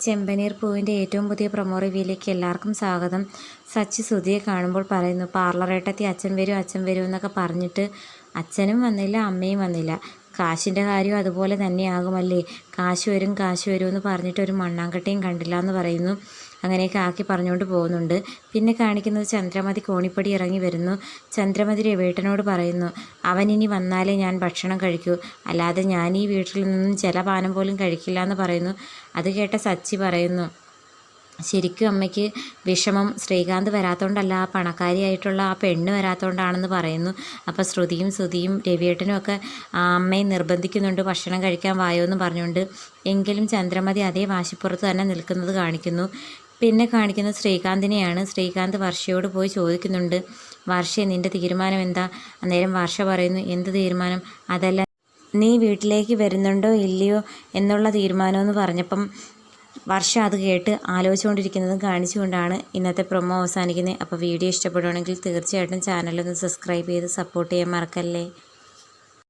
ചെമ്പനീർ പൂവിന്റെ ഏറ്റവും പുതിയ പ്രൊമോ റിവ്യൂയിലേക്ക് എല്ലാവർക്കും സ്വാഗതം. സച്ചി സുധിയെ കാണുമ്പോൾ പറയുന്നു പാർലറേട്ടത്തി അച്ഛൻ വരും അച്ഛൻ വരും എന്നൊക്കെ പറഞ്ഞിട്ട് അച്ഛനും വന്നില്ല അമ്മയും വന്നില്ല. കാശിന്റെ കാര്യം അതുപോലെ തന്നെയാകുമല്ലേ? കാശ് വരും കാശ് വരും എന്ന് പറഞ്ഞിട്ട് ഒരു മണ്ണാങ്കട്ടയും കണ്ടില്ല എന്ന് പറയുന്നു. അങ്ങനെയൊക്കെ ആക്കി പറഞ്ഞുകൊണ്ട് പോകുന്നുണ്ട്. പിന്നെ കാണിക്കുന്നത് ചന്ദ്രമതി കോണിപ്പടി ഇറങ്ങി വരുന്നു. ചന്ദ്രമതി രവേട്ടനോട് പറയുന്നു അവൻ ഇനി വന്നാലേ ഞാൻ ഭക്ഷണം കഴിക്കൂ. അല്ലാതെ ഞാൻ ഈ വീട്ടിൽ നിന്നും ജലപാനം പോലും കഴിക്കില്ല എന്ന് പറയുന്നു. അത് കേട്ട സച്ചി പറയുന്നു ശരിക്കും അമ്മയ്ക്ക് വിഷമം ശ്രീകാന്ത് വരാത്തതുകൊണ്ടല്ല ആ പണക്കാരിയായിട്ടുള്ള ആ പെണ്ണ് വരാത്തതുകൊണ്ടാണെന്ന് പറയുന്നു. അപ്പോൾ ശ്രുതിയും ശ്രുതിയും രവിയേട്ടനും ഒക്കെ അമ്മയെ നിർബന്ധിക്കുന്നുണ്ട് ഭക്ഷണം കഴിക്കാൻ വായോ എന്ന് പറഞ്ഞുകൊണ്ട്. എങ്കിലും ചന്ദ്രമതി അതേ വാശിപ്പുറത്ത് തന്നെ നിൽക്കുന്നത് കാണിക്കുന്നു. പിന്നെ കാണിക്കുന്നത് ശ്രീകാന്തിനെയാണ് ശ്രീകാന്ത് വർഷയോട് പോയി ചോദിക്കുന്നുണ്ട്. വർഷ നിന്റെ തീരുമാനം എന്താ? അന്നേരം വർഷ പറയുന്നു എന്ത് തീരുമാനം? അതല്ല നീ വീട്ടിലേക്ക് വരുന്നുണ്ടോ ഇല്ലയോ എന്നുള്ള തീരുമാനമെന്ന് പറഞ്ഞപ്പം വർഷ അത് കേട്ട് ആലോചിച്ചുകൊണ്ടിരിക്കുന്നതും കാണിച്ചുകൊണ്ടാണ് ഇന്നത്തെ പ്രൊമോ അവസാനിക്കുന്നത്. അപ്പോൾ വീഡിയോ ഇഷ്ടപ്പെടുവാണെങ്കിൽ തീർച്ചയായിട്ടും ചാനലൊന്ന് സബ്സ്ക്രൈബ് ചെയ്ത് സപ്പോർട്ട് ചെയ്യാൻ മറക്കല്ലേ?